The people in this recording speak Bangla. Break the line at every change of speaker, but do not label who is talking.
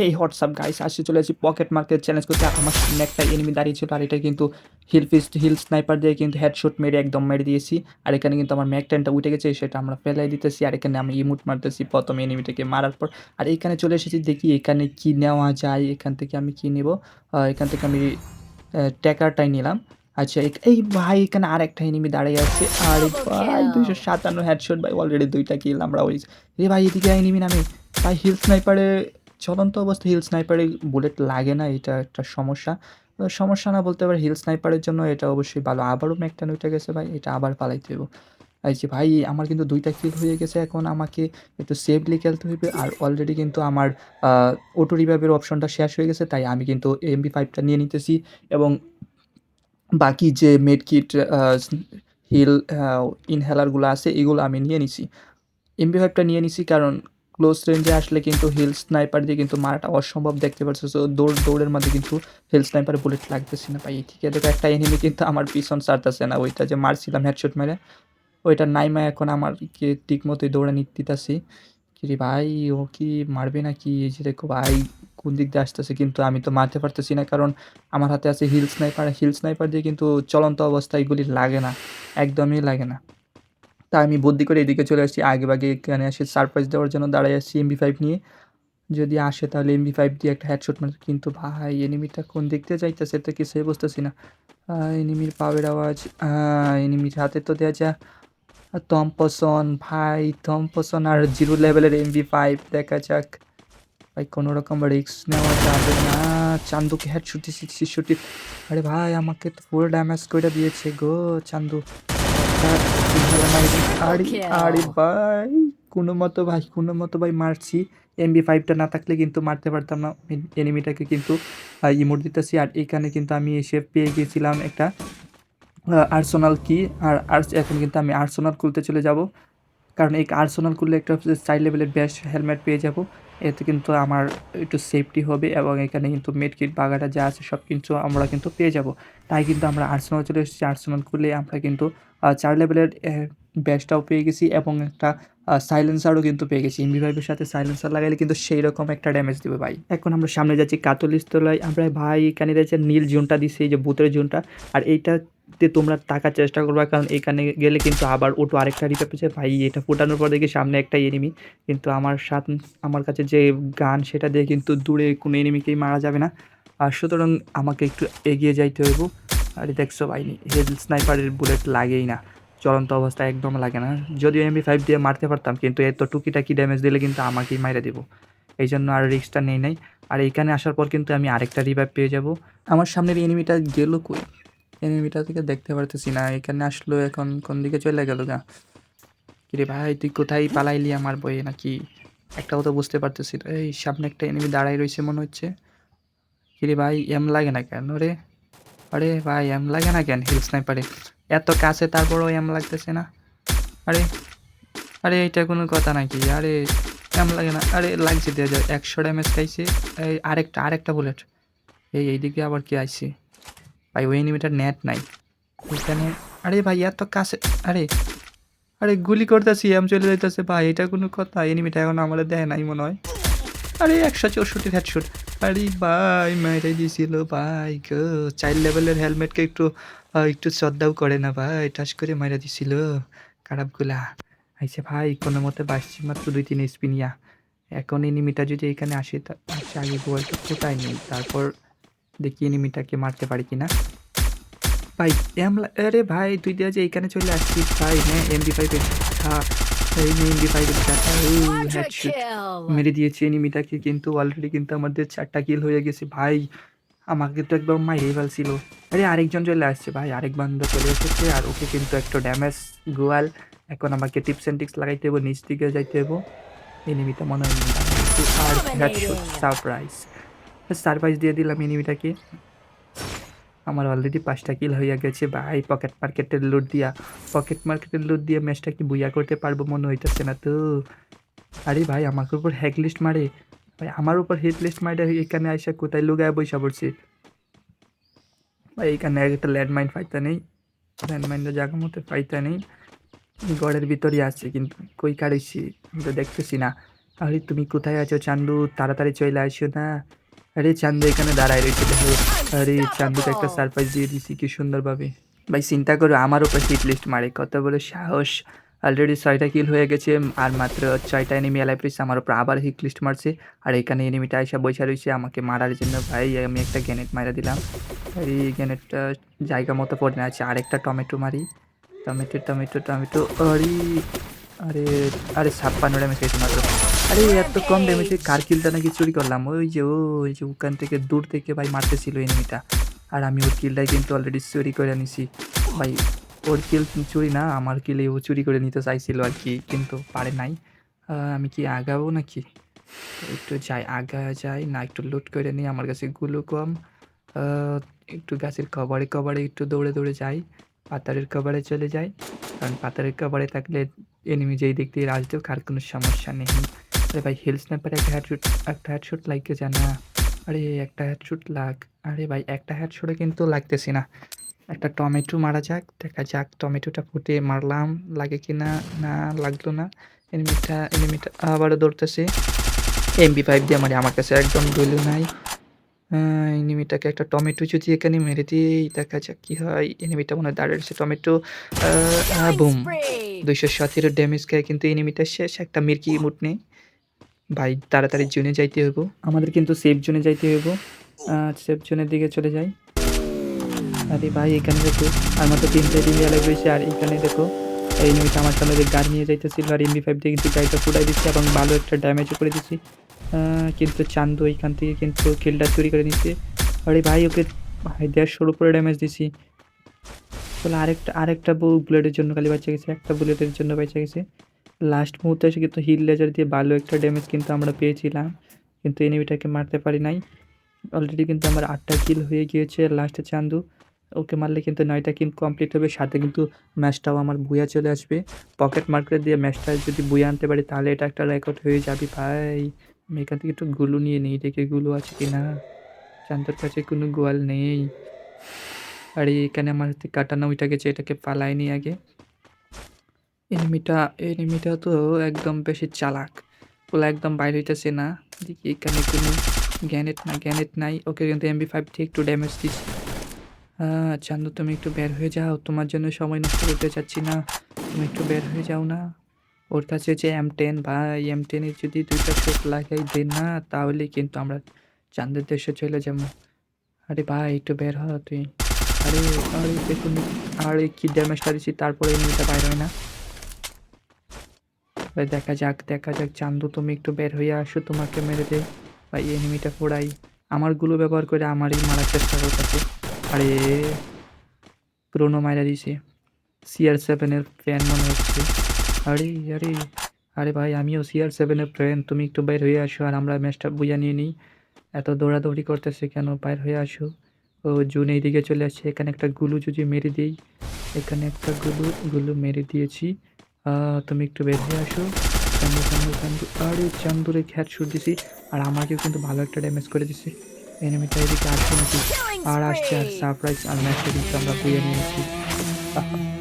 হেই হোয়াটসঅ্যাপ গাইস আসছে চলে আসি পকেট মার্কেট চ্যালেঞ্জ করতে আমার সামনে একটা এনিমি দাঁড়িয়ে ছিল আর এটা কিন্তু হিল ফিস্ট হিল স্নাইপার দিয়ে কিন্তু হেডশট মেরে একদম মেরে দিয়েছি। আর এখানে কিন্তু আমার ম্যাক টেনটা উঠে গেছে সেটা আমরা ফেলাই দিতেছি আর এখানে আমি ইমুট মারতেছি প্রথম এনিমিটাকে মারার পর। আর এখানে চলে এসেছি দেখি এখানে কি নেওয়া যায় এখান থেকে আমি কি নেব? এখান থেকে আমি ট্যাকারটাই নিলাম। আচ্ছা এই ভাই এখানে আর একটা এনিমি দাঁড়িয়ে আছে। আর ভাই দুইশো সাতান্ন হেডশট ভাই অলরেডি দুইটা কিল আমরা ওই রে ভাই এদিকে এনিমি নামে। ভাই হিল স্নাইপারে চলন্ত অবস্থা হিল স্নাইপারে বুলেট লাগে না, এটা একটা সমস্যা। সমস্যা না বলতে পারে হিল স্নাইপারের জন্য এটা অবশ্যই ভালো। আবারও ম্যাকটান উঠে গেছে ভাই, এটা আবার পালাইতে হবে এই যে ভাই, আমার কিন্তু দুইটা কিল হয়ে গেছে, এখন আমাকে একটু সেফলি খেলতে হইবে। আর অলরেডি কিন্তু আমার অটো রিভাইভের অপশনটা শেষ হয়ে গেছে, তাই আমি কিন্তু এমবি ফাইভটা নিয়ে নিতেছি। এবং বাকি যে মেড কিট হিল ইনহেলারগুলো আছে, এগুলো আমি নিয়ে নিছি। এমবি ফাইভটা নিয়ে নিছি কারণ ক্লোজ রেঞ্জে আসলে কিন্তু হিল স্নাইপার দিয়ে কিন্তু মারাটা অসম্ভব দেখতে পাচ্ছ। সো দৌড়, দৌড়ের মধ্যে কিন্তু হিল স্নাইপার বুলেট লাগতেছে না ভাই। ঠিক আছে দেখো একটা এনিমি কিন্তু আমার পিছন সারতেছে না। ওইটা যে মারছিলাম হেডশট মেরে, ওইটা নাইমা এখন আমার কি ঠিক মতোই দৌড়ে নিতেছি কি রে ভাই, ও কি মারবে না কি এই যে দেখো ভাই, কোন দিক দিয়ে আসতেছে কিন্তু আমি তো মারতে পারতেছি না। কারণ আমার হাতে আছে হিল স্নাইপার হিল স্নাইপার দিয়ে কিন্তু চলন্ত অবস্থায় এগুলি লাগে না, একদমই লাগে না। তাই আমি বুদ্ধি করে এদিকে চলে আসছি। আগে বাগে এখানে এসে সারপ্রাইজ দেওয়ার জন্য দাঁড়াই আসছি এমবি ফাইভ নিয়ে। যদি আসে তাহলে এমবি ফাইভ দিয়ে একটা হেডশট মারে কিন্তু ভাই এনিমিটা কোন দেখতে দিয়ে যাইতেছে তো কিছুই বুঝতেছি না। এনিমির পাওয়ার আওয়াজ এনিমির হাতে তো দেওয়া যা। তম্পসন ভাই তম্পসন আর জিরো লেভেলের এমবি ফাইভ দেখা যাক। ভাই কোনো রকম রিস্ক নেওয়া যাবে না। চান্দুকে হেড শুটি শিশুটি আরে ভাই, আমাকে তো ফুল ড্যামেজ করে দিয়েছে গো চান্দু। আরে আরে ভাই কোনো মতো ভাই কোনো মতো ভাই মারছি। এমবি ফাইভটা না থাকলে কিন্তু মারতে পারতাম না। এনিমিটাকে কিন্তু ইমোট দিতেছি। আর এখানে কিন্তু আমি এসে পেয়ে গেছিলাম একটা আর্সোনাল কি আর আর্স এখন কিন্তু আমি আর্সোনাল খুলতে চলে যাব। কারণ এই আর্সোনাল খুললে একটা চাইল্ড লেভেলের বেস্ট হেলমেট পেয়ে যাব। এতে কিন্তু আমার একটু সেফটি হবে এবং এখানে কিন্তু মেডকিট বাগাটা যা আছে সব কিছু আমরা কিন্তু পেয়ে যাব। তাই কিন্তু আমরা আর্সেনাল চলে এসেছি। আর্সেনাল খুলে আমরা কিন্তু চার লেভেলের ব্যাচটাও পেয়ে গেছি এবং একটা সাইলেন্সারও কিন্তু পেয়ে গেছি। এমবি ফাইভের সাথে সাইলেন্সার লাগাইলে কিন্তু সেই রকম একটা ড্যামেজ দেবে ভাই। এখন আমরা সামনে যাচ্ছি কাতলিস্তলায় আমরা ভাই, এখানে যাচ্ছে নীল জোনটা দিচ্ছি এই যে বুতের জোনটা। আর এইটাতে তোমরা টাকার চেষ্টা করবা, কারণ এখানে গেলে কিন্তু আবার ওটো আরেকটা রিপে পেয়েছে ভাই, এটা ফোটানোর পর দেখি সামনে একটা এনিমি কিন্তু আমার সাথ, আমার কাছে যে গান, সেটা দিয়ে কিন্তু দূরে কোনো এনিমিকেই মারা যাবে না। আর সুতরাং আমাকে একটু এগিয়ে যাইতে হইব। আর দেখছ ভাই হেড স্নাইপারের বুলেট লাগেই না। চলন্ত অবস্থা একদম লাগে না। যদিও এমবি ফাইভ দিয়ে মারতে পারতাম, কিন্তু এত টুকিটাকি ড্যামেজ দিলে কিন্তু আমাকেই মাইরে দেবো। এই জন্য আর রিস্কটা নেই নাই। আর এইখানে আসার পর কিন্তু আমি আরেকটা রিভাইভ পেয়ে যাব। আমার সামনের এনিমিটা গেল কই? এনিমিটা থেকে দেখতে পারতেছি না। এখানে আসলো এখন কোন দিকে চলে গেল গা? কিরে ভাই, তুই কোথায় পালাইলি আমার বইয়ে নাকি? একটাও তো বুঝতে পারতেছি না। এই সামনে একটা এনিমি দাঁড়াই রয়েছে মনে হচ্ছে। কিরে ভাই এম লাগে না কেন রে? আরে ভাই এম লাগে না কেন হিল স্নাইপারে এত কাছে তারপরও এম লাগতেছে না। আরে আরে এটা কোনো কথা নাকি? আরে, এম লাগে না। আরে, লাগছে দেওয়া যায় একশো ড্যামেজ খাইছে। এই আরেকটা আরেকটা বুলেট এই, এইদিকে আবার কি আইছে? ভাই, ওই এনিমিটার নেট নাই। এখানে, আরে ভাই, এত কাছে, আরে আরে, গুলি করতেছি, এম চলে যাইতেছে। ভাই, এটা কোনো কথা। এনিমিটা এখন আমাদের দেয় নাই মনে হয়। আরে, একশো চৌষট্টির হেডশট আরে ভাই মেরে দিয়েছিল ভাই গো চাইল্ড লেভেলের হেলমেটকে একটু একটু শ্রদ্ধাও করে না ভাই। টাচ করে মেরে দিছিল। খারাপগুলা আইসে ভাই, কোনো মতে বাসছি মাত্র দুই, তিন স্পিনিয়া এখন এনিমিটা যদি এখানে আসে আচ্ছা আগে গোয়ালটা কোথায় নেই? তারপর দেখি এনিমিটাকে মারতে পারি কিনা। ভাই এম আরে ভাই, তুই দিয়ে যে এইখানে চলে আসছিস, ভাই হ্যাঁ এমডি ফাইভের এই মেরে দিয়েছি এনিমিটাকে কিন্তু অলরেডি কিন্তু আমাদের চারটা কিল হয়ে গেছে। ভাই আমাকে তো একদম মাইরে ফেলছিল। আরে আরেকজন চলে আসছে ভাই আরেক বান্ধব চলে এসেছে আর ওকে কিন্তু একটা ড্যামেজ গোয়াল। এখন আমাকে টিপস অ্যান্ড টিক্স লাগাইতে হবে নিচ দিকে যাইতে হবে এনিমিটা মনে হয়। আর সারপ্রাইজ সারপ্রাইজ দিয়ে দিলাম এনিমিটাকে আমার অলরেডি পাঁচটা কিল হয়ে গেছে, ভাই পকেট মার্কেটের লুট দিয়া। পকেট মার্কেটের লুট দিয়ে ম্যাচটা কি বুইয়া করতে পারব মনে হইতেছে না তো? আরে ভাই, আমাকে উপর হ্যাক লিস্ট মারে। ভাই, আমার উপর হিট লিস্ট মারে এখানে আইসা কোথায় লুগায় বৈশা পড়ছে? ভাই, এখানে একটা ল্যান্ডমাইন ফাইতা নেই। ল্যান্ডমাইনটা জায়গা মতো ফাইতা নেই। গড়ের ভিতরই আছে, কিন্তু কই কাড়িছি আমি তো দেখতেছি না। আরে, তুমি কোথায় আছো চান্দু? তাড়াতাড়ি চলে আসো না। আরে, চান্দু, এখানে দাঁড়ায় রয়েছে আরে চান্দুকে একটা সারপ্রাইজ দিয়ে দিছি কি সুন্দরভাবে। ভাই চিন্তা করো আমার উপর হিট লিস্ট মারে কত বলে সাহস। অলরেডি ছয়টা কিল হয়ে গেছে আর মাত্র ছয়টা এনিমি অ্যালাইভ রয়েছে আমার উপর আবার হিট লিস্ট মারছে। আর এখানে এনিমিটা এসে বসে রয়েছে আমাকে মারার জন্য। ভাই আমি একটা গ্যানেট মারা দিলাম। আর এই গ্যানেটটা জায়গা মতো পড়ে আছে আরেকটা টমেটো মারি। টমেটো টমেটো টমেটো আরে আরে আরে ছাপ্পান্ন ড্যামেজ খেয়েছি মাত্র। আরে, এত কম ড্যামেজে কার কিলটা নাকি চুরি করলাম। ওই যে ওই যে ওখান থেকে দূর থেকে ভাই মারতেছিল এনিমিটা আর আমি ওর কিলটাই কিন্তু অলরেডি চুরি করে নিছি। ভাই, ওর কিল চুরি না? আমার কিলে ও চুরি করে নিতে চাইছিল আর কি, কিন্তু পারে নাই। আমি কি আগাবো নাকি? একটু যাই, আগা যাই, না একটু লুট করে নিই, আমার কাছে গুলো কম। একটু গাছের কভারে কভারে একটু দৌড়ে দৌড়ে যাই, পাতারের কভারে চলে যাই। কারণ পাতারের কভারে থাকলে এনিমি যেই দিক দিয়ে আসতেও কার কোনো সমস্যা নেই। আরে ভাই হিল স্ন্যাপারে একটা হেডশুট একটা হেডশুট লাগতে জানা। আরে একটা হেডশুট লাগ। আরে ভাই একটা হেডশুটে কিন্তু লাগতেছি না। একটা টমেটো মারা যাক দেখা যাক টমেটোটা ফুটে মারলাম লাগে কি না না লাগল না। এনিমিটা এনিমিটা আবারও দৌড়তেছে এমবি ফাইভ দিয়ে মারি আমার কাছে একদম দইল নাই। এনিমিটাকে একটা টমেটো যদি এখানে মেরে দিই দেখা যাক কি হয়। এনিমিটা মনে হয় দাঁড়িয়েছে টমেটো বুম দুইশো সতেরো ড্যামেজ খায় কিন্তু এনিমিটা শেষ। একটা মির্কি মুট নেই। ভাই, তাড়াতাড়ি জোনে যাইতে হইব। আমাদের কিন্তু সেফ জোনে যাইতে হইব। সেফ জোনের দিকে চলে যাই। আরে ভাই, এখানে দেখো, আর মাত্র তিনটে টিমি আলাগ রয়েছে। আর এখানে দেখো, এই নিমিতে আমার সামনে যে গাড়ি নিয়ে যাইতেছিল আর এমবি ফাইভ দিয়ে কিন্তু গাড়িটা ফুটাই দিচ্ছি এবং ভালো একটা ড্যামেজও করে দিচ্ছি। কিন্তু চান্দু এখান থেকে কিন্তু কিলটা চুরি করে নিচ্ছে। আরে ভাই, ওকে ভাই, দেড়শোর উপরে ড্যামেজ দিছি। তাহলে আরেকটা আরেকটা বুলেটের জন্য খালি বাঁচা গেছে, একটা বুলেটের জন্য বেঁচে গেছে। লাস্ট মুহূর্তে এসে কিন্তু হিল লেজার দিয়ে ভালো একটা ড্যামেজ কিন্তু আমরা পেয়েছিলাম। কিন্তু এনিমিটাকে মারতে পারি নাই। অলরেডি কিন্তু আমার আটটা কিল হয়ে গিয়েছে লাস্টে চান্দু। ওকে মারলে কিন্তু নয়টা কিল কমপ্লিট হবে, সাথে কিন্তু ম্যাচটাও আমার বুয়া চলে আসবে। পকেট মার্কেট দিয়ে ম্যাচটা যদি বুয়া আনতে পারি, তাহলে এটা একটা রেকর্ড হয়ে যাবে ভাই। আমি এখান থেকে একটু গুলো নিয়ে নিই, দেখে গুলো আছে কি না চান্দুর কাছে কোনো গোয়াল নেই। আর এখানে আমার হাতে কাটানো ওইটা গেছে, এটাকে পালাই নি আগে। এনিমিটা এনিমিটা তো একদম বেশি চালাক। ওলা একদম বাইরে হইতেছে না। দেখি এখানে কোনো গ্যানেট না, গ্যানেট নাই। ওকে কিন্তু এমবি ফাইভ থেকে একটু ড্যামেজ দিচ্ছি হ্যাঁ চান্দু, তুমি একটু বের হয়ে যাও। তোমার জন্য সময় নষ্ট করতে চাচ্ছি না। তুমি একটু বের হয়ে যাও না। ওর কাছে হচ্ছে এম টেন বা এম টেনের যদি দুইটা শট লাগাই দেন না, তাহলে কিন্তু আমরা চান্দের দেশে চলে যাব। আরে ভাই, একটু বের হ তুই। আরে আরে, দেখুন। আরে, কি ড্যামেজটা দিচ্ছি তারপরে এমনিটা বাইর হয় না। এবার দেখা যাক দেখা যাক। চান্দু, তুমি একটু বের হয়ে আসো, তোমাকে মেরে দে। এই এনিমিটা ফোড়াই আমারগুলো ব্যবহার করে আমারই মারার চেষ্টা করতেছে। আরে, পুরোনো মাইরা দিছে। সিআর সেভেনের ফ্যান মনে হচ্ছে। আরে আরে আরে ভাই, আমিও সিআর সেভেনের ফ্যান তুমি একটু বের হয়ে আসো আর আমরা ম্যাচটা বুঝা নিয়ে নিই। এত দৌড়াদৌড়ি করতেছে কেন? বাইর হয়ে আসো। ও, জুন এই দিকে চলে আসছে। এখানে একটা গুলু যদি মেরে দিই, এখানে একটা গুলু গুলু মেরে দিয়েছি। তুমি একটু বেরিয়ে আসো। চান্দু চান্দু চান্দু। আরে চান্দুরে খ্যাত শুট দিছি আর আমাকেও কিন্তু ভালো একটা ড্যামেজ করে দিছি। এনিমিটা এদিকে আসছে নাকি? আর আসছে, আর সারপ্রাইজ আর ম্যাচটা কিন্তু আমরা পেয়ে নিয়েছি।